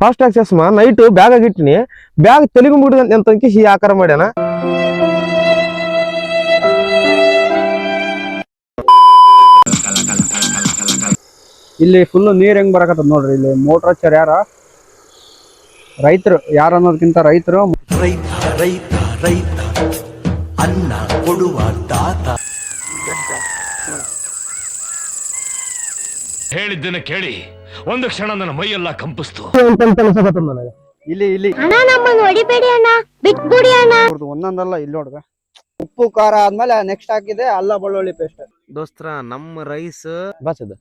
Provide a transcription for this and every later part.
Fast access ಮಾ night bag ಆಗಿಟ್ಟಿನಿ. Bag ತೆಲುಗು ಮುಗಿದ ಅಂತ ಈ ಆಕಾರ ಮಾಡ್ಯಾನ. ಇಲ್ಲಿ ಫುಲ್ ನೀರ್ ಹೆಂಗ್ ಬರಕತ್ತದ ನೋಡ್ರಿ ಇಲ್ಲಿ ಮೋಟ್ರ್ ಹಚ್ಚರ್ ಯಾರ? ರೈತರು ಯಾರು ಅನ್ನೋದಕ್ಕಿಂತ ರೈತರು? ರೈತ ರೈತ ರೈತ. ಅನ್ನ ಕೊಡುವ ದಾತ. ಹೇಳಿದ್ದನ್ನ ಕೇಳಿ. ಒಂದು ಕ್ಷಣ ನನ್ನ ಮೈಯೆಲ್ಲ ಕಂಪಿಸ್ತು. ಇಲ್ಲಿ ಇಲ್ಲಿ. ಅಣ್ಣ ನಮ್ಮನ್ನ ಹೊಡಿಬೇಡಿ ಅಣ್ಣ. ಬಿಟ್ಬಿಡಿ ಅಣ್ಣ. ಒಂದೊಂದಲ್ಲ ಇಲ್ಲಿ ನೋಡ್ಗ ಉಪ್ಪು ಖಾರ ಆದ್ಮೇಲೆ ನೆಕ್ಸ್ಟ್ ಹಾಕಿದೆ ಅಲ್ಲ ಬೆಳ್ಳುಳ್ಳಿ ಪೇಸ್ಟ್ ದೋಸ್ತ್ರ ನಮ್ಮ rice ಬಾಚದ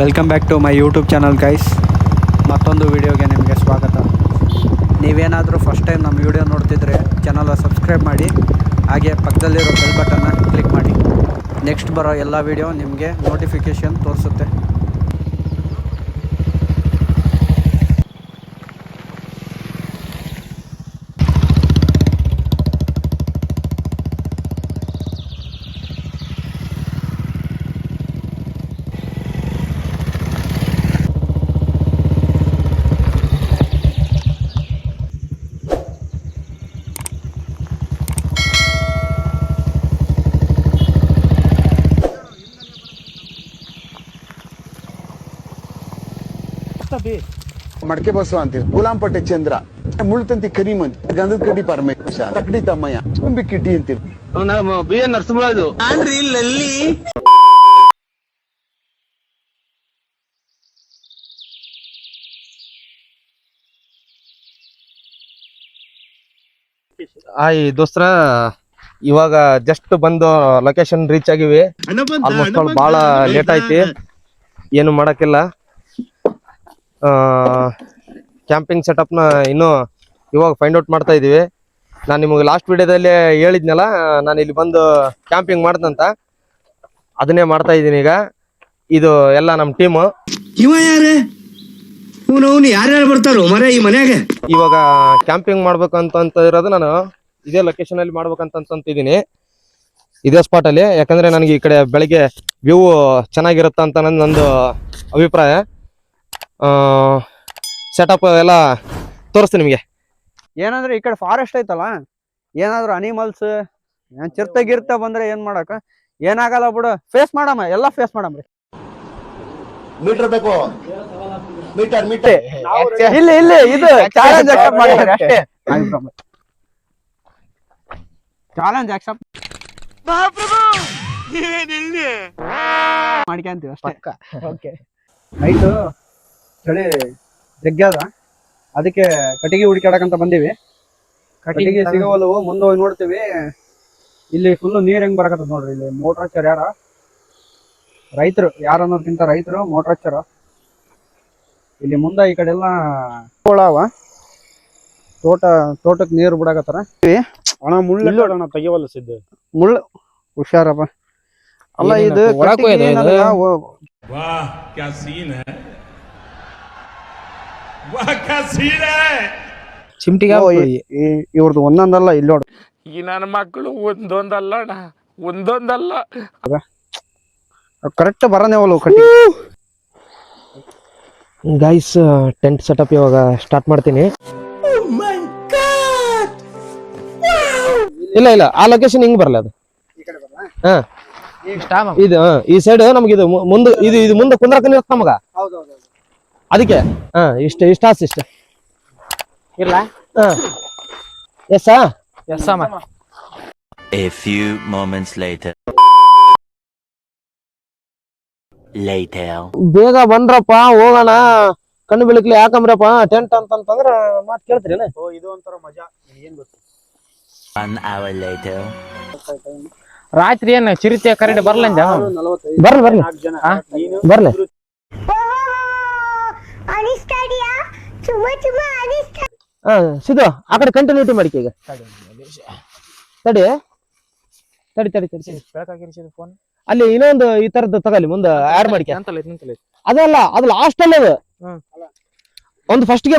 welcome back to my YouTube channel guys ಮತ್ತೊಂದು ವಿಡಿಯೋಗೆ ನಿಮಗೆ ಸ್ವಾಗತ. ನೀವೇನಾದರೂ ಫಸ್ಟ್ ಟೈಮ್ ನಮ್ಮ ವಿಡಿಯೋ ನೋಡ್ತಿದ್ರೆ ಚಾನಲ್ ಸಬ್ಸ್ಕ್ರೈಬ್ ಮಾಡಿ. ಹಾಗೆ ಪಕ್ಕದಲ್ಲಿರೋ ಬೆಲ್ ಬಟನ್ನ ಕ್ಲಿಕ್ ನೆಕ್ಸ್ಟ್ ಬರೋ ಎಲ್ಲ ವೀಡಿಯೋ ನಿಮಗೆ ನೋಟಿಫಿಕೇಷನ್ ತೋರಿಸುತ್ತೆ. ಮಡಕೆ ಬಸವ ಅಂತೀವಿ ಗುಲಾಂಪಟ್ಟೆ ಚಂದ್ರ ಮುಳ್ತಂತಿ ಕರಿಮನ್ ಗಂಧದ ಕಡ್ಡಿ ಪರಮೇಶ ತಕಡಿ ತಮ್ಮಯ್ಯ ತುಂಬಿ ಕಿಟ್ಟಿ ಅಂತೀವಿ ಬಿ ಎನ್ ನರಸಿಂಹರಾಜು ಆಯ್ ದೋಸ್ತ್ರ ಇವಾಗ ಜಸ್ಟ್ ಬಂದು ಲೊಕೇಶನ್ ರೀಚ್ ಆಗಿವಿ. ಆಲ್ಮೋಸ್ಟ್ ಬಹಳ ಲೇಟ್ ಐತಿ ಏನು ಮಾಡಕ್ಕಿಲ್ಲ. ಕ್ಯಾಂಪಿಂಗ್ ಸೆಟಪ್ನ ಇನ್ನು ಇವಾಗ ಫೈಂಡ್ ಔಟ್ ಮಾಡ್ತಾ ಇದ್ದೀವಿ ನಾನು ನಿಮಗೆ ಲಾಸ್ಟ್ ವಿಡಿಯೋದಲ್ಲಿ ಹೇಳಿದ್ನಲ್ಲ ನಾನು ಇಲ್ಲಿ ಬಂದು ಕ್ಯಾಂಪಿಂಗ್ ಮಾಡ್ದಂತ. ಅದನ್ನೇ ಮಾಡ್ತಾ ಇದ್ದೀನಿ ಈಗ. ಇದು ಎಲ್ಲ ನಮ್ಮ ಟೀಮು ಇವ ಯಾರು? ಇವನು ಯಾರ್ಯಾರು ಬರ್ತಾರೋ? ಮರ ಈ ಮನೆಗೆ ಇವಾಗ ಕ್ಯಾಂಪಿಂಗ್ ಮಾಡ್ಬೇಕಂತ ಅಂತ ಇರೋದು ನಾನು. ಇದೇ ಲೊಕೇಶನ್ ಅಲ್ಲಿ ಮಾಡ್ಬೇಕಂತ ಅಂತಿದ್ದೀನಿ ಇದೇ ಸ್ಪಾಟ್ ಅಲ್ಲಿ. ಯಾಕಂದ್ರೆ ನನಗೆ ಈ ಕಡೆ ಬೆಳಿಗ್ಗೆ ವ್ಯೂ ಚೆನ್ನಾಗಿರುತ್ತೆ ಅಂತ ನನ್ನ ನಂದು ಅಭಿಪ್ರಾಯ. ಸೆಟಪ್ ಎಲ್ಲ ತೋರಿಸ್ತೀನಿ ನಿಮಗೆ. ಏನಂದ್ರೆ ಈ ಕಡೆ ಫಾರೆಸ್ಟ್ ಐತಲ್ಲ ಏನಾದ್ರು ಅನಿಮಲ್ಸ್ ಚಿರ್ತ ಗಿರ್ತ ಬಂದ್ರೆ ಏನ್ ಮಾಡಕ ಏನಾಗಲ್ಲ ಬಿಡು ಫೇಸ್ ಮಾಡಮ್ಮ ಎಲ್ಲ ಫೇಸ್ ಮಾಡಮ್ರಿ ಮೀಟರ್ ಬೇಕು. ಮೀಟರ್ ಮೀಟರ್ ಇಲ್ಲಿ ಇಲ್ಲಿ ಇದು ಚಾಲೆಂಜ್ ಅಕ್ಸೆಪ್ಟ್ ಮಾಡಿದ್ರೆ ಅಷ್ಟೇ. ಚಾಲೆಂಜ್ ಅಕ್ಸೆಪ್ಟ್ ಮಾಡ್ಕೊಂತೀವಿ ಅಷ್ಟೇ. ಓಕೆ ನೈಟು ಚಳಿ ಜಗ್ಗ್ಯಾದ ಅದಕ್ಕೆ ಕಟ್ಟಿಗೆ ಹುಡುಕಾಡಕಂತ ಬಂದೀವಿ. ಕಟ್ಟಿಗೆ ಸಿಗವಲ್ಲವು ಮುಂದೆ ಹೋಗಿ ನೋಡ್ತೀವಿ. ಇಲ್ಲಿ ಫುಲ್ ನೀರ್ ಹೆಂಗ್ ಬರಕತ್ತದ ನೋಡ್ರಿ ಇಲ್ಲಿ. ಮೋಟ್ರ್ ಹಚ್ಚಾರ ಯಾರ? ರೈತರು. ಯಾರು ಅನ್ನೋದಕ್ಕಿಂತ ರೈತರು ಮೋಟ್ರ್ ಹಚ್ಚಾರ. ಇಲ್ಲಿ ಮುಂದೆ ಈ ಕಡೆ ಎಲ್ಲ ಅವ. ತೋಟ ತೋಟಕ್ಕೆ ನೀರು ಬಿಡಕತ್ತಾರ. ಅಣ್ಣ ಮುಳ್ಳು ಅಣ್ಣ ತೆಗಿವಲ್ಲ ಸಿದ್ದು. ಮುಳ್ಳು? ಹುಷಾರಪ್ಪ. ಅಲ್ಲ ಇದು ಚಿಮ್ಟಿಗೆ ಇವ್ರದ್ದು ಒಂದೊಂದಲ್ಲ ಇಲ್ಲಿ ನೋಡು. ಈ ನನ್ನ ಮಕ್ಕಳು ಒಂದೊಂದಲ್ಲ ಅಣ್ಣ. ಒಂದೊಂದಲ್ಲ. ಕರೆಕ್ಟ್ ಬರನೇ ಅವಳು ಕಟ್ಟಿ. ಗೈಸ್ ಟೆಂಟ್ ಸೆಟಪ್ ಇವಾಗ ಸ್ಟಾರ್ಟ್ ಮಾಡ್ತೀನಿ. ಇಲ್ಲ ಇಲ್ಲ ಆ ಲೊಕೇಶನ್ ಹಿಂಗ್ ಬರಲ್ಲ ಅದು. ಹಾ. ಇದು ಹಾ, ಈ ಸೈಡ್ ನಮ್ಗೆ ಇದು ಮು- ಮುಂದೆ ಇದು ಇದು ಮುಂದೆ ಕುಂದ್ರಕ ನಿಲ್ತ ನಮಗ ಅದಕ್ಕೆ? ಹಾ ಇಷ್ಟ ಇಷ್ಟ ಆಸ್ ಇಷ್ಟ. ಇಲ್ಲ ಹಾ. Yes yes A few moments later. Later. ಬೇಗ ಬಂದ್ರಪ್ಪ ಹೋಗೋಣ. ಕಣ್ಣು ಬೆಳಕ್ಲಿ ಯಾಕಂಬ್ರಪ್ಪ ಟೆಂಟ್ ಅಂತಂತಂದ್ರ ಮಾತ್ ಕೇಳ್ತೀರೇನ ಇದು ಒಂಥರ ಮಜಾ. ಏನ್ ಗೊತ್ತು? One hour later. ರಾತ್ರಿ ಏನ್ ಚಿರತೆ ಕರೆಂಟ್ ಬರ್ಲಂಜ ಬರ್ಲಿ ಬರ್ಲಿ. ಬರ್ಲಿ. ಅನಿಸ್ತಾ ಆ ಕಡೆ ಕಂಟಿನ್ಯೂಟಿ ಮಾಡಿಕೆ ಈಗ. ತಡಿ. ತಡಿ ತಡಿ ತಡಿ ಫೋನ್ ಅಲ್ಲಿ ಇನ್ನೊಂದು ಈ ತರದ್ದು ತಗೊಳ್ಳಿ, ಮುಂದೆ ಆಡ್ ಮಾಡಿಕೆ. ಅದಲ್ಲ, ಅದು ಲಾಸ್ಟ್ ಅಲ್ಲ ಅದು. ಒಂದು ಫಸ್ಟ್ಗೆ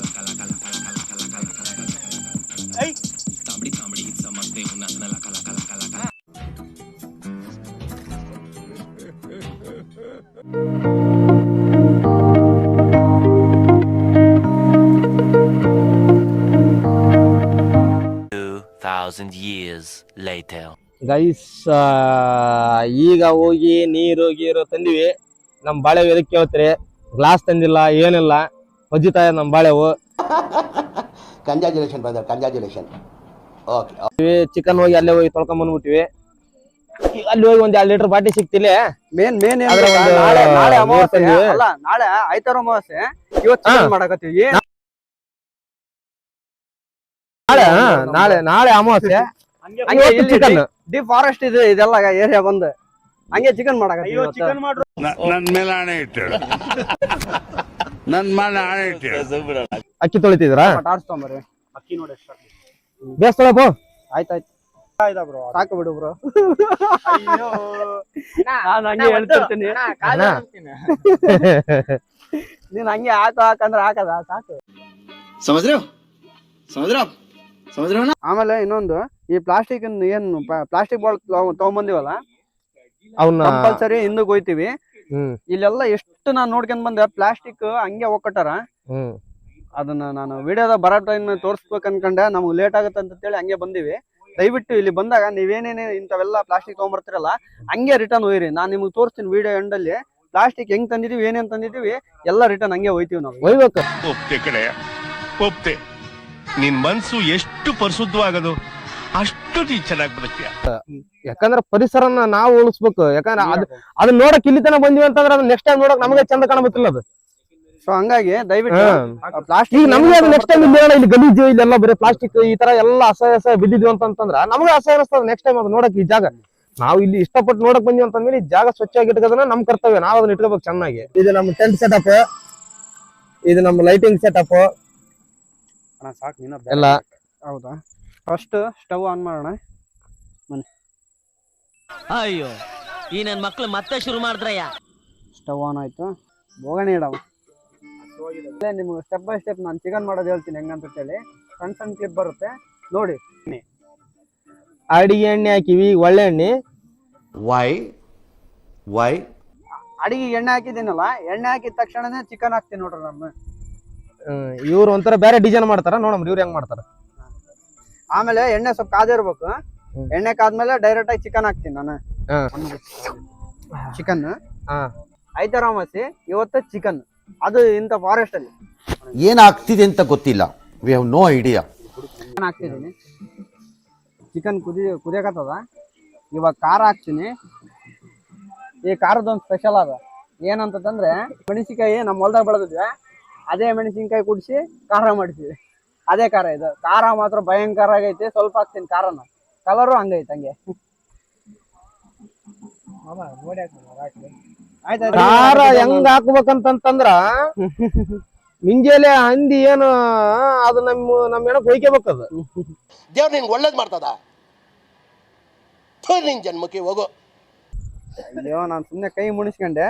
thousand years later. ಗೈಸ್ ಈಗ ಹೋಗಿ ನೀರು ಗೀರು ತಂದಿವಿ. ನಮ್ಮ ಬಾಳೆ ಎದಕ್ಕೆ ಕೇಳ್ತಾರೆ? ಗ್ಲಾಸ್ ತಂದಿಲ್ಲ ಏನಿಲ್ಲ. ಹೊಜ್ಜಿತಾ ನಮ್ಮ ಬಾಳೆವು. Congratulation brother congratulation okay chicken ಹೋಗಿ ಅಲ್ಲೇ ಹೋಗಿ ತೊಳ್ಕೊಂಡ್ ಬಂದ್ಬಿಟ್ಟಿವಿ ಈಗ ಅಲ್ಲಿ ಹೋಗಿ ಒಂದ್ ಎರಡು ಲೀಟರ್ ಬಾಟಿ ಸಿಕ್ತಿಲ್ಲ ಮೇನ್ ಮೇನ್ ನಾಳೆ ನಾಳೆ ಅಮಾವಾಸ್ಯೆ. ಅಲ್ಲ ನಾಳೆ ಆಯ್ತಾರ ಅಮಾವಾಸ್ಯೆ. ಇವತ್ತು ಮಾಡಕತ್ತೀವಿ. ನಾಳೆ ಹಾ, ನಾಳೆ ನಾಳೆ ಅಮಾವಾಸ್ಯೆ. ಹಂಗೆ ಇಲ್ಲಿ ಚಿಕನ್ ಡಿ ಫಾರೆಸ್ಟ್ ಇದೆ ಇದೆಲ್ಲ ಏರಿಯಾ ಬಂದು. ಹಂಗೆ ಚಿಕನ್ ಅಯ್ಯೋ ಇವತ್ತು. ಚಿಕನ್ ಮಾಡ್ರು. ನನ್ ಮೇಲೆ ಆಣೆ ಇಟ್ಟು ನನ್ ಮೇಲೆ ಆಣೆ ಇಟ್ಟು ಅಕ್ಕಿ ತೊಳಿತಿದ್ರಾ ಆಡ್ಸ್ಕೊಂಬರ್ರಿ ಅಕ್ಕಿ ನೋಡಿ ಎಷ್ಟು ಬೇಸ್ತಳಪ್ಪ ಆಯ್ತಾಯ್ತು ಆಯ್ತಾ ಬ್ರೋ ಸಾಕು ಬಿಡು ಬ್ರೋ ಅಯ್ಯೋ. ನಾನು ಹಂಗೆ ಹೇಳ್ತಿರ್ತೀನಿ ನೀನ್ ಹಂಗೆ ಹಾಕು ಹಾಕಂದ್ರೆ ಹಾಕದ ಸಾಕು. ಸಮಜ್ರೆ ಸಮಜ್ರ ಸಮಜ್ರ ಆಮೇಲೆ ಇನ್ನೊಂದು ಈ ಪ್ಲಾಸ್ಟಿಕ್ ಏನು ಪ್ಲಾಸ್ಟಿಕ್ ಬಾಲ್ ತಗೊಂಬಂದಿವಲ್ಲ? ಅವನ್ನ ಕಂಪಲ್ಸರಿ ಹಿಂದಕ್ ಹೋಯ್ತಿವಿ ಇಲ್ಲೆಲ್ಲಾ ಎಷ್ಟು ನಾನ್ ನೋಡ್ಕೊಂಡ್ ಬಂದೆ ಪ್ಲಾಸ್ಟಿಕ್ ಹಂಗೆ ಒಕ್ಕಟಾರ ಅದನ್ನ ನಾನು ವಿಡಿಯೋದ ಬರೋ ಟೈಮ್ ತೋರಿಸ್ಬೇಕು ಅನ್ಕೊಂಡೆ ನಮ್ಗೆ ಲೇಟ್ ಆಗುತ್ತೆ ಅಂತ ಹೇಳಿ ಹಂಗೆ ಬಂದಿವಿ. ದಯವಿಟ್ಟು ಇಲ್ಲಿ ಬಂದಾಗ ನೀವೇನೇನೇ ಇಂಥವೆಲ್ಲ ಪ್ಲಾಸ್ಟಿಕ್ ತಗೊಂಡ್ಬರ್ತಿರಲ್ಲ ಹಂಗೆ ರಿಟರ್ನ್ ಹೋಯ್ರಿ ನಾನು ನಿಮ್ಗೆ ತೋರಿಸ್ತೀನಿ ವಿಡಿಯೋ ಎಂಡಲ್ಲಿ ಪ್ಲಾಸ್ಟಿಕ್ ಹೆಂಗ್ ತಂದಿದೀವಿ ಏನೇನ್ ತಂದಿದೀವಿ ಎಲ್ಲ ರಿಟರ್ನ್ ಹಂಗೆ ಹೋಯ್ತೀವಿ ನಾವು. ಒಯ್ಬೇಕು. ಒಪ್ತೆ ಕಡೆ ಒಪ್ತೆ. ನಿನ್ ಮನ್ಸು ಎಷ್ಟು ಪರಿಶುದ್ಧವಾಗದು ಅಷ್ಟು ನೀ ಚೆನ್ನಾಗಿ ಬದುಕಿಯ ಯಾಕಂದ್ರೆ ಪರಿಸರನ ನಾವು ಉಳಿಸ್ಬೇಕು. ಯಾಕಂದ್ರೆ ಅದ್ ಅದನ್ನ ನೋಡಕ್ ಇಲ್ಲಿ ತನಕ ಬಂದಿವಿ ಅಂತಂದ್ರೆ ಅದನ್ನ ನೆಕ್ಸ್ಟ್ ಟೈಮ್ ನೋಡಕ್ ನಮಗೆ ಚಂದ ಕಾಣಬೇಕಿಲ್ಲ ಅದು. ಸೊ ಹಂಗಾಗಿ ದಯವಿಟ್ಟು. ಪ್ಲಾಸ್ಟಿಕ್ ಈಗ ನಮ್ಗೆ ಅದು ನೆಕ್ಸ್ಟ್ ಟೈಮ್ ಇಲ್ಲಿ ಇಲ್ಲಿ ಗಲೀಜು ಇಲ್ಲೆಲ್ಲ ಬರೀ ಪ್ಲಾಸ್ಟಿಕ್ ಈ ತರ ಎಲ್ಲ ಅಸಹ್ಯ ಅಸಹ್ಯ ಬಿದ್ದಿದ್ವಿ ಅಂತಂದ್ರ ನಮಗೆ ಅಸಹ್ಯ ಅನಿಸ್ತದ ನೆಕ್ಸ್ಟ್ ಟೈಮ್ ಅದು ನೋಡಕ್ ಈ ಜಾಗ. ನಾವು ಇಲ್ಲಿ ಇಷ್ಟಪಟ್ಟು ನೋಡಕ್ ಬಂದಿವಿ ಅಂತಂದ್ಮೇಲೆ ಈ ಜಾಗ ಸ್ವಚ್ಛವಾಗಿ ಇಟ್ಕೋದನ್ನ ನಮ್ ಕರ್ತವ್ಯ. ನಾವು ಅದನ್ನ ಇಟ್ಕೋಬೇಕು ಚೆನ್ನಾಗಿ. ಇದು ನಮ್ಮ ಟೆಂಟ್ ಸೆಟಪ್ ಇದು ನಮ್ಮ ಲೈಟಿಂಗ್ ಸೆಟಪ್ ಸಾಕು ನೀನ ಎಲ್ಲ. ಹೌದಾ? ಫಸ್ಟ್ ಸ್ಟವ್ ಆನ್ ಮಾಡೋಣ. ಅಯ್ಯೋ ಈ ನನ್ನ ಮಕ್ಳು ಮತ್ತೆ ಶುರು ಮಾಡಿದ್ರಯ್ಯ. ಸ್ಟವ್ ಆನ್ ಆಯ್ತು. ಬೋಗಣಿ ಇಡವ ನಿಮ್ಗೆ ಸ್ಟೆಪ್ ಬೈ ಸ್ಟೆಪ್ ನಾನು ಚಿಕನ್ ಮಾಡೋದು ಹೇಳ್ತೀನಿ ಹೆಂಗಂತ ಹೇಳಿ ಸಣ್ಣ ಸಣ್ಣ ಕ್ಲಿಪ್ ಬರುತ್ತೆ. ನೋಡಿ. ಅಡಿಗೆ ಎಣ್ಣೆ ಹಾಕಿವಿ ಈಗ ಒಳ್ಳೆ ಎಣ್ಣೆ ವೈ ವೈ ಅಡಿಗೆ ಎಣ್ಣೆ ಹಾಕಿದ್ದೀನಲ್ಲ ಎಣ್ಣೆ ಹಾಕಿದ ತಕ್ಷಣನೇ ಚಿಕನ್ ಹಾಕ್ತೀನಿ ನೋಡ್ರಿ ನಾನು. ಇವ್ರು ಒಂಥರ ಬೇರೆ ಡಿಸೈನ್ ಮಾಡ್ತಾರ ನೋಡಮ್ ಇವ್ರು ಹೆಂಗ್ ಮಾಡ್ತಾರ. ಆಮೇಲೆ ಎಣ್ಣೆ ಸ್ವಲ್ಪ ಕಾದಿರ್ಬೇಕು. ಎಣ್ಣೆ ಕಾದ್ಮೇಲೆ ಡೈರೆಕ್ಟ್ ಆಗಿ ಚಿಕನ್ ಹಾಕ್ತೀನಿ ನಾನು. ಚಿಕನ್ ಹಾ. ಐತರಾಮಸಿ ಇವತ್ತು ಚಿಕನ್ ಅದು ಇಂಥ ಫಾರೆಸ್ಟ್ ಅಲ್ಲಿ. ಏನಾಗ್ತಿದೆ ಅಂತ ಗೊತ್ತಿಲ್ಲ. We have no idea chicken ಹಾಕ್ತಿದ್ದೀನಿ. ಚಿಕನ್ ಕುದಿ ಕುದಿಯಕತ್ತದ. ಇವಾಗ ಖಾರ ಹಾಕ್ತೀನಿ. ಈ ಖಾರದೊಂದು ಸ್ಪೆಷಲ್ ಅದ. ಏನಂತಂದ್ರೆ ಮೆಣಸಿಕಾಯಿ ನಮ್ಮ ಹೊಲ್ದಾಗ ಬೆಳೆದಿದ್ವಿ. ಅದೇ ಮೆಣಸಿನ್ಕಾಯಿ ಕುಡಿಸಿ ಖಾರ ಮಾಡಿಸಿದೆ. ಅದೇ ಖಾರ ಇದು. ಖಾರ ಮಾತ್ರ ಭಯಂಕರ ಆಗೈತೆ. ಸ್ವಲ್ಪ ಹಾಕ್ತೀನಿ ಖಾರನ. ಕಲರು ಹಂಗೈತೆ ಹಂಗೆ. ಖಾರ ಹೆಂಗ್ ಹಾಕ್ಬೇಕಂತಂದ್ರ ಮಿಂಜೆಲೆ ಹಂದಿ ಏನು ಅದು ನಮ್ಮ ನಮ್ಮ ಹೆಣಕ್ ಹೊಯ್ಕೋಬೇಕದು. ದೇವ್ರ ನಿಂಗೆ ಒಳ್ಳೇದ್ ಮಾಡ್ತದ? ನಿನ್ ಜನ್ಮಕ್ಕೆ ಹೋಗು. ಅಯ್ಯೋ ನಾನು ಸುಮ್ಮನೆ ಕೈ ಮುಣಿಸ್ಕೊಂಡೆ.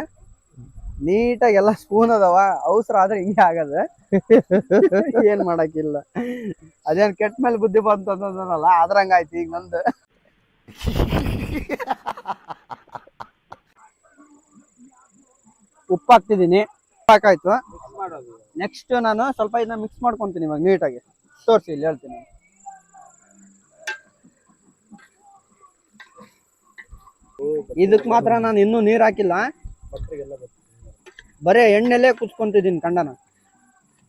ನೀಟಾಗಿ ಎಲ್ಲ ಸ್ಪೂನ್ ಅದಾವ, ಅವಸರ ಆದ್ರೆ ಹಿಂಗೆ ಆಗದ. ಏನ್ ಮಾಡಕ್ಕಿಲ್ಲ. ಅದೇನ್ ಕೆಟ್ಟ ಮೇಲೆ ಬುದ್ಧಿ ಬಂತು ಆದ್ರ ಅದ್ರಂಗಾಯ್ತು ಈಗ ನಂದು. ಉಪ್ಪು ಹಾಕ್ತಿದ್ದೀನಿ. ಹಾಕಾಯ್ತು. ನೆಕ್ಸ್ಟ್ ನಾನು ಸ್ವಲ್ಪ ಇದನ್ನ ಮಿಕ್ಸ್ ಮಾಡ್ಕೊಂತೀನಿ ಇವಾಗ ನೀಟಾಗಿ. ತೋರಿಸಿ ಇಲ್ಲಿ ಹೇಳ್ತೀನಿ. ಇದಕ್ ಮಾತ್ರ ನಾನು ಇನ್ನೂ ನೀರ್ ಹಾಕಿಲ್ಲ. ಬರೇ ಎಣ್ಣೆಲೆ ಕುಚ್ಕೊಂತಿದ್ದೀನಿ ಕಂಡನ.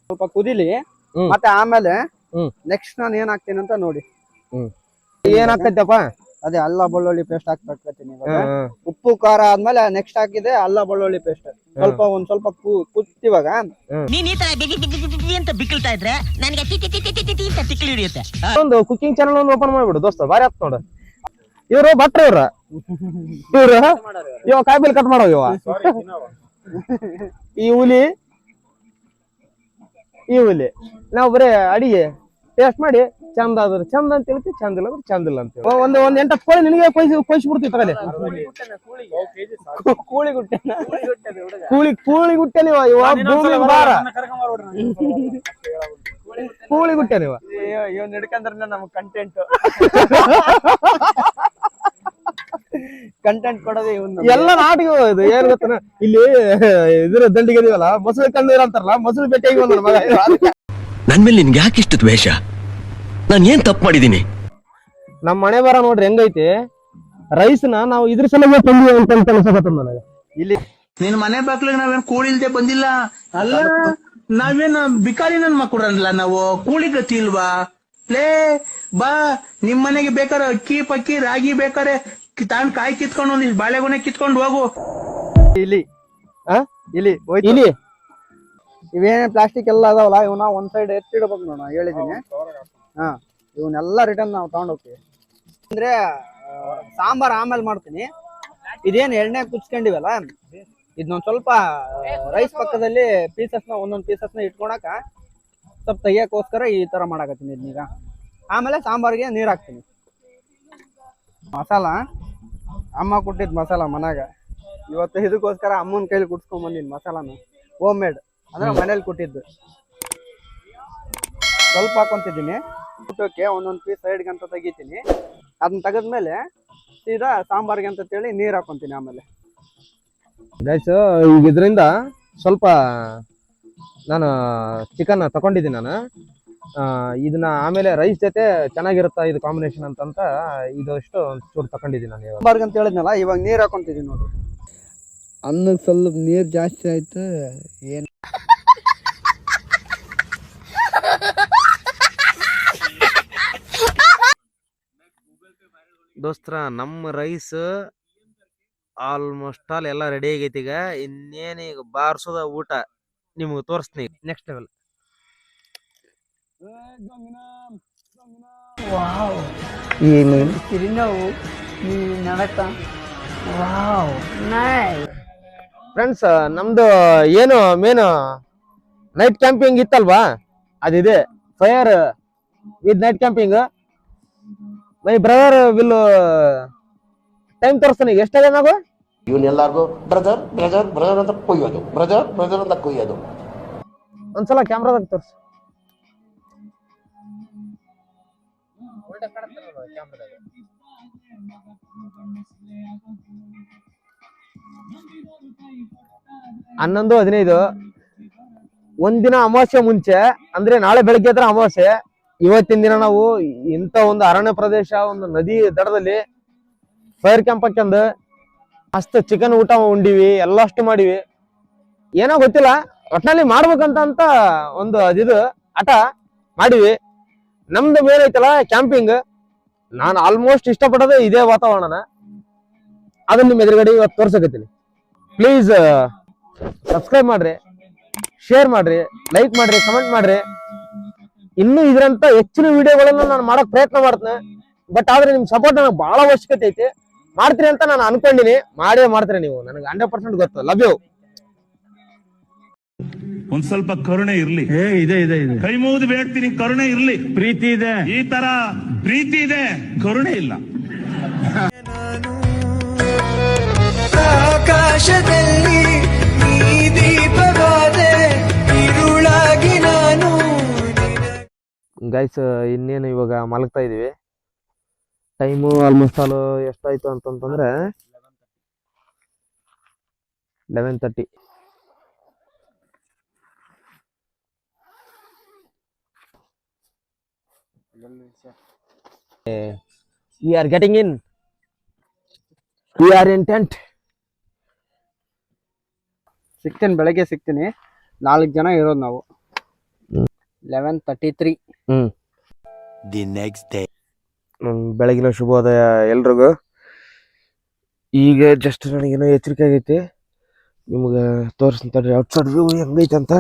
ಸ್ವಲ್ಪ ಕುದಿಲಿ ಮತ್ತೆ ಆಮೇಲೆ. ನೆಕ್ಸ್ಟ್ ನಾನು ಏನ್ ಹಾಕ್ತೀನಿ ಅಂತ ನೋಡಿ. ಏನ್ ಅದೇ ಅಲ್ಲ ಬೆಳ್ಳುಳ್ಳಿ ಪೇಸ್ಟ್ ಹಾಕ್ತೀನಿ ಇವಾಗ. ಉಪ್ಪು ಖಾರ ಆದ್ಮೇಲೆ ನೆಕ್ಸ್ಟ್ ಹಾಕಿದೆ ಅಲ್ಲ ಬೆಳ್ಳುಳ್ಳಿ ಪೇಸ್ಟ್ ಸ್ವಲ್ಪ ಒಂದ್ ಸ್ವಲ್ಪ ಕುತ್ತಿವಾಗ ಒಂದು ಕುಕಿಂಗ್ ಚಾನಲ್ ಒಂದು ಓಪನ್ ಮಾಡ್ಬಿಡು ದೋಸ್ತ ಬಾರಿ ಆತ್ ನೋಡ. ಇವ್ರು ಭಟ್ರ ಇವ್ರ. ಇವ್ರು? ಇವ ಬಿಲ್ ಕಟ್ ಮಾಡೋ ಇವ? ಈ ಹುಲಿ? ಈ ಹುಲಿ. ನಾವು ಬರೇ ಅಡಿಗೆ. ಟೇಸ್ಟ್ ಮಾಡಿ ಚಂದ ಆದ್ರೆ ಚಂದ ಅಂತ ಹೇಳ್ತೀವಿ ಚಂದ ಇಲ್ಲ ಅಂದ್ರೆ ಚಂದ ಇಲ್ಲ ಅಂತ. ಒಂದು ಒಂದ್ ಎಂಟು ಕೋಳಿ ನಿನಗೆ ಕೊಯ್ಸಿ ಕೊಯ್ಸಿ ಬಿಡ್ತೀವಿ ತಗಲಿ ಕೂಳಿ ಗುಟ್ಟೆ ಕೂಳಿ ಕೂಳಿ ಗುಟ್ಟೆ ನೀವು ಇವ ಭೂಮಿ ಭಾರ ಕೂಳಿ ಗುಟ್ಟೆ ನೀವ್. ಇವನ್ ಹಿಡ್ಕಂದ್ರೆ ನಮ್ ಕಂಟೆಂಟ್ ಕಂಟೆಂಟ್ ಕೊಡೋದೇ ಇವನ್ ಎಲ್ಲ ನಾಟಿಗೆ ಇದು ಏನ್ ಗೊತ್ತನ? ಇಲ್ಲಿ ಇದ್ರ ದಂಡಿಗೆ ಇದೀವಲ್ಲ ಮೊಸರು ಕಣ್ಣು ಅಂತಾರಲ್ಲ ಮೊಸಳು ಭೇಟಿಯಾಗಿ ಬಂದ ಮಗ. ನನ್ ಮೇಲೆ ನಿನ್ಗೆ ಯಾಕೆ ಇಷ್ಟ ದ್ವೇಷ? ನಾನು ಏನ್ ತಪ್ಪು ಮಾಡಿದೀನಿ ನಮ್ಮ ಮನೆ ಬರ ನೋಡ್ರಿ ಹೆಂಗೈತಿ? ರೈಸ್ನ ನಾವು ಇದ್ರ ಸಲುವಾಗಿ ತಂದಿವಿ ಅಂತ ಅಂತ ಅನ್ಸಕತ್ತದ ನನಗೆ. ನಿನ್ ಮನೆ ಬಾಗ್ಲಿಗೆ ನಾವೇನ್ ಕೂಳಿಲ್ದೆ ಬಂದಿಲ್ಲ? ಅಲ್ಲ ನಾವೇನ್ ಬಿಕಾರಿ ನನ್ ಮಕ್ಕಳಲ್ಲ ನಾವು? ಕೂಳಿ ಗತಿ ಇಲ್ವಾ? ಲೇ ಬಾ ನಿಮ್ ಮನೆಗೆ ಬೇಕಾರೆ ಅಕ್ಕಿ ಪಕ್ಕಿ ರಾಗಿ ಬೇಕಾರೆ ತಾಂಡ್ ಕಾಯಿ ಕಿತ್ಕೊಂಡು ಒಂದಿಷ್ಟು ಬಾಳೆಗೊನೆ ಕಿತ್ಕೊಂಡು ಹೋಗು. ಇಲಿ ಆ? ಇಲಿ ಹೋಯ್ತು. ಇಲ್ಲಿ. ಇವೇನ್ ಪ್ಲಾಸ್ಟಿಕ್ ಎಲ್ಲ ಅದಾವಲ್ಲ ಇವನ್ನ ಒಂದ್ ಸೈಡ್ ಎತ್ತಿಡ್ಬೇಕು ನೋಡ ಹೇಳಿದೀನಿ. ಹಾ ಇವನ್ನೆಲ್ಲ ರಿಟರ್ನ್ ನಾವು ತಗೊಂಡ್ ಹೋಗ್ತೀವಿ ಅಂದ್ರೆ ಸಾಂಬಾರ್ ಆಮೇಲೆ ಮಾಡ್ತೀನಿ. ಇದೇನ್ ಎಣ್ಣೆ ಕುಚ್ಕೊಂಡಿವಲ್ಲ ಇದನ್ನೊಂದ್ ಸ್ವಲ್ಪ ರೈಸ್ ಪಕ್ಕದಲ್ಲಿ ಪೀಸಸ್ನ ಒಂದೊಂದ್ ಪೀಸಸ್ನ ಇಟ್ಕೊಳಕ ಸ್ವಲ್ಪ ತೆಗಿಯಕ್ಕೋಸ್ಕರ ಈ ತರ ಮಾಡಕತ್ತೀನಿ ಇದನ್ನೀಗ ಆಮೇಲೆ ಸಾಂಬಾರ್ಗೆ ನೀರ್ ಹಾಕ್ತೀನಿ. ಮಸಾಲ? ಅಮ್ಮ ಕೊಟ್ಟಿದ್ ಮಸಾಲ ಮನ್ಯಾಗ. ಇವತ್ತು ಇದಕ್ಕೋಸ್ಕರ ಅಮ್ಮನ ಕೈಲಿ ಕುಡ್ಸ್ಕೊಂಡ್ ಬಂದಿನಿ ಮಸಾಲಾನ. ಹೋಮ್ ಮೇಡ್ ಅಂದ್ರೆ ಮನೇಲಿ ಕೊಟ್ಟಿದ್ದು. ಸ್ವಲ್ಪ ಹಾಕೊಂತಿದ್ದೀನಿ. ಊಟಕ್ಕೆ ಒಂದೊಂದು ಪೀಸ್ ಸೈಡ್ಗೆ ಅಂತ ತೆಗಿತೀನಿ. ಅದನ್ನ ತೆಗೆದ್ಮೇಲೆ ಸೀದಾ ಸಾಂಬಾರ್ಗೆ ಅಂತ ಹೇಳಿ ನೀರ್ ಹಾಕೊಂತೀನಿ ಆಮೇಲೆ. ಗೈಸ್ ಈಗ ಇದರಿಂದ ಸ್ವಲ್ಪ ನಾನು ಚಿಕನ್ ತಗೊಂಡಿದ್ದೀನಿ ನಾನು. ಇದನ್ನ ಆಮೇಲೆ ರೈಸ್ ಜೊತೆ ಚೆನ್ನಾಗಿರುತ್ತಾ ಇದು ಕಾಂಬಿನೇಷನ್ ಅಂತಂತ ಇದಷ್ಟು ಚೂರು ತಗೊಂಡಿದ್ದೀನಿ ನಾನು ಇವಾಗ. ಅಂತ ಹೇಳಿದ್ನಲ್ಲ ಇವಾಗ ನೀರ್ ಹಾಕೊಂತಿದ್ದೀನಿ ನೋಡ್ರಿ ಅನ್ನಕ್ಕೆ ಸ್ವಲ್ಪ ನೀರ್ ಜಾಸ್ತಿ ಆಯ್ತು ಏನು? ದೋಸ್ತ್ರ ನಮ್ಮ ರೈಸ್ ಆಲ್ಮೋಸ್ಟ್ ಆಲ್ ಎಲ್ಲ ರೆಡಿ ಆಗೈತಿ ಈಗ. ಇನ್ನೇನು ಈಗ ಬಾರ್ಸೋದ ಊಟ ನಿಮಗೆ ತೋರಿಸ್ತೀನಿ. ನೆಕ್ಸ್ಟ್ ಲೆವೆಲ್ ಏನು ತಿರುನವು ಈ ನಡಕ ವಾವ್ ಫ್ರೆಂಡ್ಸ್ ನಮ್ದು ಏನು ಮೇನ್ ನೈಟ್ ಕ್ಯಾಂಪಿಂಗ್ ಇತ್ತಲ್ವಾ? ಅದಿದೆ. Fire with night camping my brother will time ತೋರಿಸ್ತಾನೆ ಈಗ. ಎಷ್ಟಾಗ ನಾವು ಇವನ್ನೆಲ್ಲಾರ್ಗು ಬ್ರದರ್ ಬ್ರದರ್ ಬ್ರದರ್ ಅಂತ ಕೊಯ್ಯೋದು. ಬ್ರದರ್ ಬ್ರದರ್ ಅಂತ ಕೊಯ್ಯೋದು. ಒಂದ್ಸಲ ಕ್ಯಾಮ್ರಾದಾಗ ತೋರ್ಸು. ಹನ್ನೊಂದು, ಹದಿನೈದು. ಒಂದಿನ ಅಮಾವಾಸ್ಯ ಮುಂಚೆ, ಅಂದ್ರೆ ನಾಳೆ ಬೆಳಗ್ಗೆ ಹತ್ರ ಅಮಾವಾಸ್ಯೆ. ಇವತ್ತಿನ ದಿನ ನಾವು ಇಂಥ ಒಂದು ಅರಣ್ಯ ಪ್ರದೇಶ, ಒಂದು ನದಿ ದಡದಲ್ಲಿ ಫೈರ್ ಕ್ಯಾಂಪ್ ಹಾಕೊಂಡು ಮಸ್ತ್ ಚಿಕನ್ ಊಟ ಉಂಡಿವಿ, ಎಲ್ಲಷ್ಟು ಮಾಡಿವಿ. ಏನೋ ಗೊತ್ತಿಲ್ಲ, ಒಟ್ನಲ್ಲಿ ಮಾಡ್ಬೇಕಂತ ಅಂತ ಒಂದು ಅದಿದು ಆಟ ಮಾಡಿವಿ. ನಮ್ದು ಬೇರೆ ಐತಲ್ಲ ಕ್ಯಾಂಪಿಂಗ್ ನಾನು ಆಲ್ಮೋಸ್ಟ್ ಇಷ್ಟಪಡೋದೇ ಇದೇ ವಾತಾವರಣನ. ಅದನ್ನ ನಿಮ್ಮ ಎದುರುಗಡೆ ಇವತ್ತು ತೋರ್ಸಕತ್ತೀನಿ. ಪ್ಲೀಸ್ ಸಬ್ಸ್ಕ್ರೈಬ್ ಮಾಡ್ರಿ ಶೇರ್ ಮಾಡ್ರಿ ಲೈಕ್ ಮಾಡ್ರಿ ಕಮೆಂಟ್ ಮಾಡ್ರಿ. ಇನ್ನೂ ಇದರಂತ ಹೆಚ್ಚಿನ ವಿಡಿಯೋಗಳನ್ನು ನಾನು ಮಾಡೋಕೆ ಪ್ರಯತ್ನ ಮಾಡ್ತೇನೆ. ಬಟ್ ಆದ್ರೆ ನಿಮ್ ಸಪೋರ್ಟ್ ನನಗೆ ಬಹಳ ಅವಶ್ಯಕತೆ ಐತಿ. ಮಾಡ್ತೀರಿ ಅಂತ ನಾನು ಅನ್ಕೊಂಡಿನಿ. ಮಾಡೇ ಮಾಡ್ತೀರಿ ನೀವು. ನನಗೆ ಹಂಡ್ರೆಡ್ ಪರ್ಸೆಂಟ್ ಗೊತ್ತು. ಲವ್ ಯು ಒಂದ್ ಸ್ವಲ್ಪ ಕರುಣೆ ಇರ್ಲಿ. ಇದೆ ಇದೆ ಇದೆ. ಕೈ ಮುಗಿದು ಬೇಡ್ತೀನಿ ಕರುಣೆ ಇರ್ಲಿ. ಪ್ರೀತಿ ಇದೆ. ಈ ತರ ಪ್ರೀತಿ ಇದೆ ಕರುಣೆ ಇಲ್ಲ. ಆಕಾಶದಲ್ಲಿ ನೀ ದೀಪವಾದೆ ಇರುಳಾಗಿ ನಾನು. ಗೈಸ್ ಇನ್ನೇನು ಇವಾಗ ಮಲಗ್ತಾ ಇದೀವಿ. ಟೈಮು ಆಲ್ಮೋಸ್ಟ್ ಆಲ್ ಎಷ್ಟಾಯ್ತು ಅಂತಂತಂದ್ರೆ eleven thirty we are getting in. We are in tent. ಸಿಗ್ತೀನಿ ಬೆಳಗ್ಗೆ ಸಿಗ್ತೀನಿ ನಾಲ್ಕು ಜನ ಇರೋದು ನಾವು. Eleven thirty three The next day. ಬೆಳಗಿನ ಶುಭೋದಯ ಎಲ್ರಿಗೂ. ಈಗ ಜಸ್ಟ್ ನನಗೇನೋ ಎಚ್ಚರಿಕೆ ಆಗೈತಿ. ನಿಮ್ಗೆ ತೋರಿಸ್ತೀನಿ ಔಟ್ಸೈಡ್ ವ್ಯೂ ಹೆಂಗೈತೆ ಅಂತ.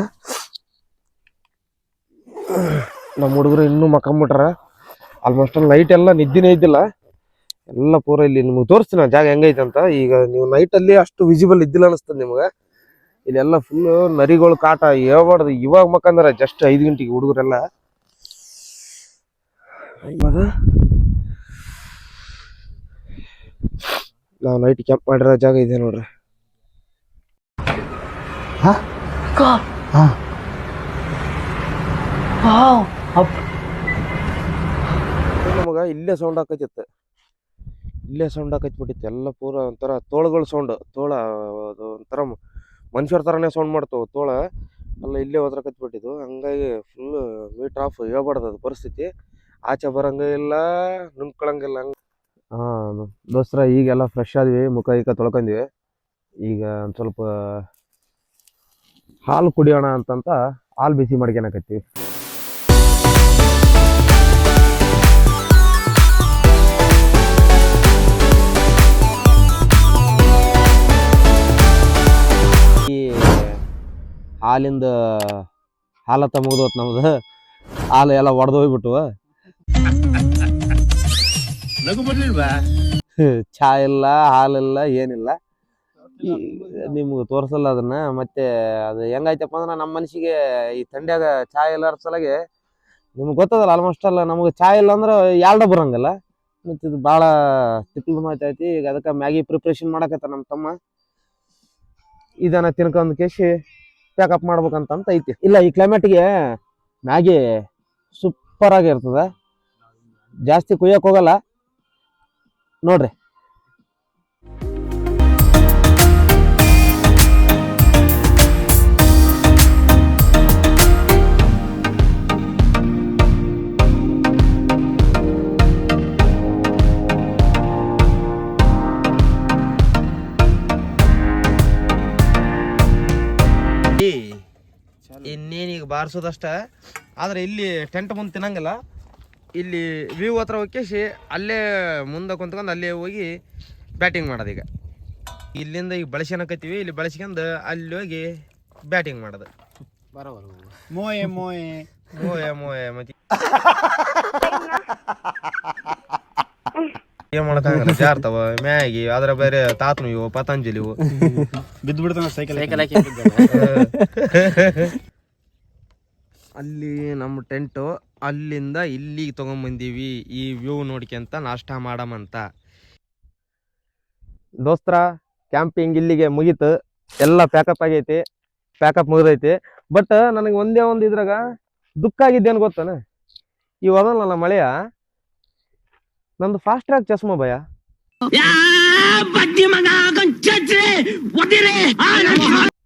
ನಮ್ಮ ಹುಡುಗರು ಇನ್ನೂ ಮಕ್ಕಂಬಿಟ್ರ ಆಲ್ಮೋಸ್ಟ್ ನೈಟ್ ಎಲ್ಲ ನಿದ್ದೆನೇ ಇದ್ದಿಲ್ಲ. ಎಲ್ಲ ಪೂರ ಇಲ್ಲಿ ನಿಮ್ಗೆ ತೋರಿಸ್ತೀನಿ ಆ ಜಾಗ ಹೆಂಗೈತೆ ಅಂತ. ಈಗ ನೀವು ನೈಟಲ್ಲಿ ಅಷ್ಟು ವಿಸಿಬಲ್ ಇದ್ದಿಲ್ಲ ಅನಿಸ್ತದೆ ನಿಮಗೆ. ಇಲ್ಲೆಲ್ಲ ಫುಲ್ ನರಿಗಳು ಕಾಟ ಹೇಳ್ಬಾರ್ದು. ಇವಾಗ ಮಕ್ಕಂದ್ರೆ ಜಸ್ಟ್ ಐದು ಗಂಟೆಗೆ ಹುಡುಗರೆಲ್ಲ. ಇವಾಗ ನಾವು ನೈಟ್ ಕ್ಯಾಂಪ್ ಮಾಡಿರೋ ಜಾಗ ಇದೆ ನೋಡ್ರಿ. ನಮಗ ಇಲ್ಲೇ ಸೌಂಡ್ ಹಾಕತ್ತಿತ್ತು ಇಲ್ಲೇ ಸೌಂಡ್ ಹಾಕತ್ಬಿಟ್ಟಿತ್ತು. ಎಲ್ಲ ಪೂರ ಒಂಥರ ತೋಳುಗಳ ಸೌಂಡ್ ತೋಳ, ಅದು ಒಂಥರ ಮನುಷ್ಯರ ಥರನೇ ಸೌಂಡ್ ಮಾಡ್ತವೆ ತೋಳ. ಅಲ್ಲ ಇಲ್ಲೇ ಒದ್ರಕತ್ಬಿಟ್ಟಿದ್ದು. ಹಂಗಾಗಿ ಫುಲ್ ಮೀಟ್ ಆಫ್ ಹೇಳ್ಬಾರ್ದು ಅದು ಪರಿಸ್ಥಿತಿ. ಆಚೆ ಬರಂಗ ಇಲ್ಲ ನುಂಗ್ಕೊಳಂಗಿಲ್ಲ ಹಂಗ ಹಾಂ, ದೋಸ್ತರ, ಈಗೆಲ್ಲ ಫ್ರೆಶ್ ಆದ್ವಿ, ಮುಖ ಈಗ ತೊಳ್ಕೊಂಡ್ವಿ ಈಗ ಒಂದು ಸ್ವಲ್ಪ ಹಾಲು ಕುಡಿಯೋಣ ಅಂತಂತ ಹಾಲು ಬಿಸಿ ಮಾಡ್ಕೊಳಕತ್ತೀವಿ ಹಾಲಿಂದ ಹಾಲತ್ತ ಮುಗ್ದೋತ್ ನಮ್ದು. ಹಾಲು ಎಲ್ಲ ಒಡೆದು ಹೋಗ್ಬಿಟ್ಟು ನಗು ಬರ್ಲಿಲ್ವಾ? ಚಾ ಇಲ್ಲ ಹಾಲಿಲ್ಲ ಏನಿಲ್ಲ. ನಿಮ್ಗೆ ತೋರಿಸಲ್ಲ ಅದನ್ನ ಮತ್ತೆ ಅದು ಹೆಂಗಾಯ್ತಪ್ಪ ಅಂದ್ರೆ ನಮ್ಮ ಮನ್ಸಿಗೆ ಈ ಥಂಡ್ಯಾಗ ಚಾ ಇಲ್ಲಾರ ಸಲಗೆ ನಿಮ್ಗೆ ಗೊತ್ತದಲ್ಲ ಆಲ್ಮೋಸ್ಟ್ ಅಲ್ಲ ನಮಗೆ ಚಾ ಇಲ್ಲ ಅಂದ್ರೆ ಯಾಲ್ಡ ಬರಂಗಲ್ಲ ಮತ್ತೆ ಇದು ಭಾಳ ತಿಪ್ಪಲ ಮಾತೈತಿ ಈಗ ಅದಕ್ಕೆ ಮ್ಯಾಗಿ ಪ್ರಿಪ್ರೇಷನ್ ಮಾಡಕತ್ತ ನಮ್ಮ ತಮ್ಮ. ಇದನ್ನ ತಿನ್ಕೊಂಡ್ ಕೇಸಿ ಪ್ಯಾಕಪ್ ಮಾಡ್ಬೇಕಂತ ಐತಿ. ಇಲ್ಲ ಈ ಕ್ಲೈಮೇಟ್ಗೆ ಮ್ಯಾಗಿ ಸೂಪರ್ ಆಗಿರ್ತದೆ. ಜಾಸ್ತಿ ಕುಯ್ಯಕ್ಕೆ ಹೋಗಲ್ಲ. ನೋಡ್ರಿ. ಇನ್ನೇನೀಗ ಆದರೆ ಇಲ್ಲಿ ಟೆಂಟ್ ಮುಂದೆ ತಿನ್ನಂಗಿಲ್ಲ. ಇಲ್ಲಿ ವ್ಯೂ ಹತ್ರ ಹೋಗಿ ಅಲ್ಲೇ ಮುಂದೆ ಕುಂತ್ಕೊಂಡು ಅಲ್ಲೇ ಹೋಗಿ ಬ್ಯಾಟಿಂಗ್ ಮಾಡೋದು ಈಗ. ಇಲ್ಲಿಂದ ಈಗ ಬಳಸ್ಕೊಳಕತ್ತೀವಿ ಇಲ್ಲಿ ಬಳಸ್ಕೊಂಡು ಅಲ್ಲಿ ಹೋಗಿ ಬ್ಯಾಟಿಂಗ್ ಮಾಡೋದು. ಮೋಯೆ ಮೋಯೆ. ಮೋಯೆ ಮೋಯೆ ಮತ್ತೆ ಏನ್ ಮಾಡಕ್ಕಾಗಲ್ಲ ಜಾರ್ತಾವ ಮ್ಯಾಗಿ ಅದ್ರ ಬೇರೆ ತಾತನು ಇವು ಪತಂಜಲಿ ಇವು. ಬಿದ್ದು ಬಿಡ್ತಾನ ಸೈಕಲ್ ಅಲ್ಲಿ ನಮ್ಮ ಟೆಂಟು ಅಲ್ಲಿಂದ ಇಲ್ಲಿಗೆ ತೊಗೊಂಬಂದೀವಿ ಈ ವ್ಯೂ ನೋಡ್ಕೊಂತ ನಾಷ್ಟ ಮಾಡಮಂತ ದೋಸ್ತ್ರ, ಕ್ಯಾಂಪಿಂಗ್ ಇಲ್ಲಿಗೆ ಮುಗೀತು. ಎಲ್ಲ ಪ್ಯಾಕಪ್ ಆಗೈತಿ. ಪ್ಯಾಕಪ್ ಮುಗಿದೈತಿ. ಬಟ್ ನನಗೆ ಒಂದೇ ಒಂದು ಇದ್ರಾಗ ದುಃಖ ಆಗಿದ್ದೇನು ಗೊತ್ತಾನ? ಈ ಅದಲ್ಲ ಮಳೆಯ? ನಂದು ಫಾಸ್ಟ್ ಟ್ರ್ಯಾಕ್ ಚಸ್ಮಾ ಭಯ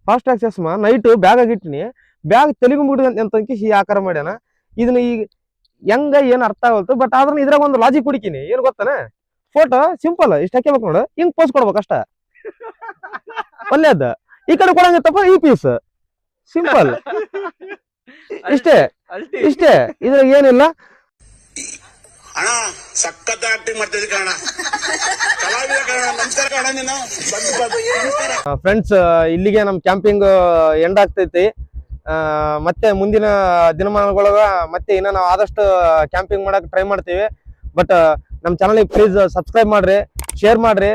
ಫಾಸ್ಟ್ ಟ್ರ್ಯಾಕ್ ಚಸ್ಮಾ ನೈಟ್ ಬ್ಯಾಗ್ ಆಗಿಟ್ಟಿನಿ ಬ್ಯಾಗ್ ತೆಲುಗು ಮುಗಿದಂತಂಕಿ ಈ ಆಕಾರ ಮಾಡ್ಯಾನ. ಇದನ್ನ ಈಗ ಹೆಂಗ ಏನ್ ಅರ್ಥ ಆಗುತ್ತೆ ಬಟ್ ಆದ್ರ ಇದ್ರಾಗ ಒಂದು ಲಾಜಿಕ್ ಹುಡುಕಿನಿ. ಏನ್ ಗೊತ್ತಾನ? ಫೋಟೋ ಸಿಂಪಲ್ ಇಷ್ಟ ಹಾಕಬೇಕು ನೋಡು. ಹಿಂಗ್ ಪೋಸ್ ಕೊಡ್ಬೇಕು ಅಷ್ಟ. ಒಳ್ಳೇದ. ಈ ಕಡೆ ಕೊಡಂಗಿತ್ತಪ್ಪ ಈ ಪೀಸ್ ಸಿಂಪಲ್ ಇಷ್ಟೇ. ಇಷ್ಟೇ. ಇದ್ರಾಗ ಏನಿಲ್ಲ. ಅಣ್ಣ ಸಖತ್ ಆಕ್ಟಿಂಗ್ ಮಾಡ್ತಿದ್ದೆ ಕಣ ಕಲಾವಿದ ಕಣ ನಮಸ್ಕಾರ ಕಣ ನೀನು. ಬಂದು ಬಂದು. ಫ್ರೆಂಡ್ಸ್ ಇಲ್ಲಿಗೆ ನಮ್ ಕ್ಯಾಂಪಿಂಗ್ ಎಂಡ್ ಆಗ್ತೈತಿ. ಮತ್ತೆ ಮುಂದಿನ ದಿನಮಾನಗಳಾಗ ಮತ್ತೆ ಇನ್ನ ನಾವು ಆದಷ್ಟು ಕ್ಯಾಂಪಿಂಗ್ ಮಾಡಕ್ ಟ್ರೈ ಮಾಡ್ತೀವಿ. ಬಟ್ ನಮ್ಮ ಚಾನಲ್ಗೆ ಪ್ಲೀಸ್ ಸಬ್ಸ್ಕ್ರೈಬ್ ಮಾಡ್ರಿ ಶೇರ್ ಮಾಡ್ರಿ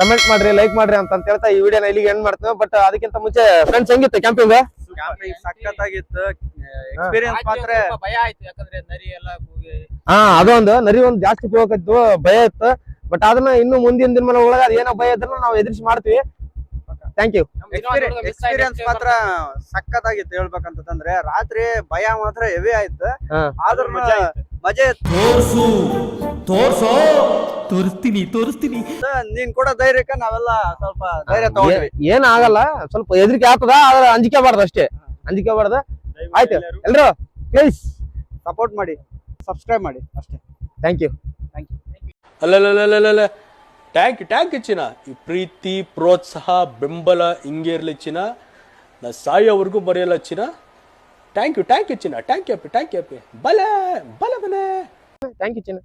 ಕಮೆಂಟ್ ಮಾಡ್ರಿ ಲೈಕ್ ಮಾಡ್ರಿ ಅಂತ ಅಂತ ಹೇಳ್ತಾ ಈ ವಿಡಿಯೋನ ಇಲ್ಲಿಗೆ ಎಂಡ್ ಮಾಡ್ತೀವಿ ಬಟ್ ಅದಕ್ಕಿಂತ ಮುಂಚೆ ಫ್ರೆಂಡ್ಸ್ ಹೆಂಗಿತ್ತು ಕ್ಯಾಂಪಿಂಗ್ ಸಖತ್ತಾಗಿತ್ತು. ಎಕ್ಸ್ಪೀರಿಯನ್ಸ್ ಮಾತ್ರ ಭಯ ಆಯ್ತು ಯಾಕಂದ್ರೆ ನರಿ ಎಲ್ಲ ಕೂಗಿ ಹಾ ಅದೊಂದು ನರಿ ಒಂದು ಜಾಸ್ತಿ ಹೋಗಕ್ಕಿತ್ತು ಭಯ ಇತ್ತು. ಬಟ್ ಅದನ್ನ ಇನ್ನು ಮುಂದಿನ ದಿನಮಾನ ಒಳಗ ಅದೇನೋ ಏನೋ ಭಯ ಇದ್ರೂ ನಾವು ಎದುರಿಸಿ ಮಾಡ್ತೀವಿ. ಥ್ಯಾಂಕ್ ಯು ಎಕ್ಸ್ಪೀರಿಯನ್ಸ್ ಮಾತ್ರ ಸಖತ್ತಾಗಿತ್ತು ಹೇಳ್ಬೇಕಂತಂದ್ರೆ ರಾತ್ರಿ ಭಯ ಮಾತ್ರ ಹೆವಿ ಆಯ್ತು. ಆದ್ರ ಮಜೆ ತೋರ್ಸು ತೋರ್ಸೋ. ತೋರಿಸ್ತೀನಿ ತೋರಿಸ್ತೀನಿ. ನೀನ್ ಕೂಡ ಧೈರ್ಯಕ್ಕೆ ನಾವೆಲ್ಲ ಸ್ವಲ್ಪ ಧೈರ್ಯ ತಗೊಂಡ್ವಿ. ಏನ್ ಆಗಲ್ಲ ಸ್ವಲ್ಪ ಹೆದರಿಕೆ ಆಗ್ತದ ಆದ್ರೆ ಅಂಜಿಕೆ ಬಾರ್ದು ಅಷ್ಟೇ. ಅಂಜಿಕೆ ಬಾರ್ದ ಆಯ್ತು ಎಲ್ರು? ಪ್ಲೀಸ್ ಸಪೋರ್ಟ್ ಮಾಡಿ ಸಬ್ಸ್ಕ್ರೈಬ್ ಮಾಡಿ ಅಷ್ಟೇ. ಥ್ಯಾಂಕ್ ಯು ಅಲ್ಲಲ್ಲಲ್ಲಲ್ಲ ಟ್ಯಾಂಕ್ ಟ್ಯಾಂಕ್ ಚಿನ್ನ. ಈ ಪ್ರೀತಿ, ಪ್ರೋತ್ಸಾಹ, ಬೆಂಬಲ ಹಿಂಗೆ ಇರಲಿ ಚಿನ್ನ. ನಾ ಸಾಯೋವರೆಗೂ ಬರೆಯಲ್ಲ ಚಿನ್ನ. ಟ್ಯಾಂಕ್ ಯು ಟ್ಯಾಂಕ್ ಯು ಚಿನ್ನ. ಟ್ಯಾಂಕ್ ಯು ಅಪ್ಪಿ ಟ್ಯಾಂಕ್ ಯು ಅಪ್ಪಿ. ಬಲೆ ಬಲೆ ಬಲೆ ಥ್ಯಾಂಕ್ ಯು ಚಿನ್ನ.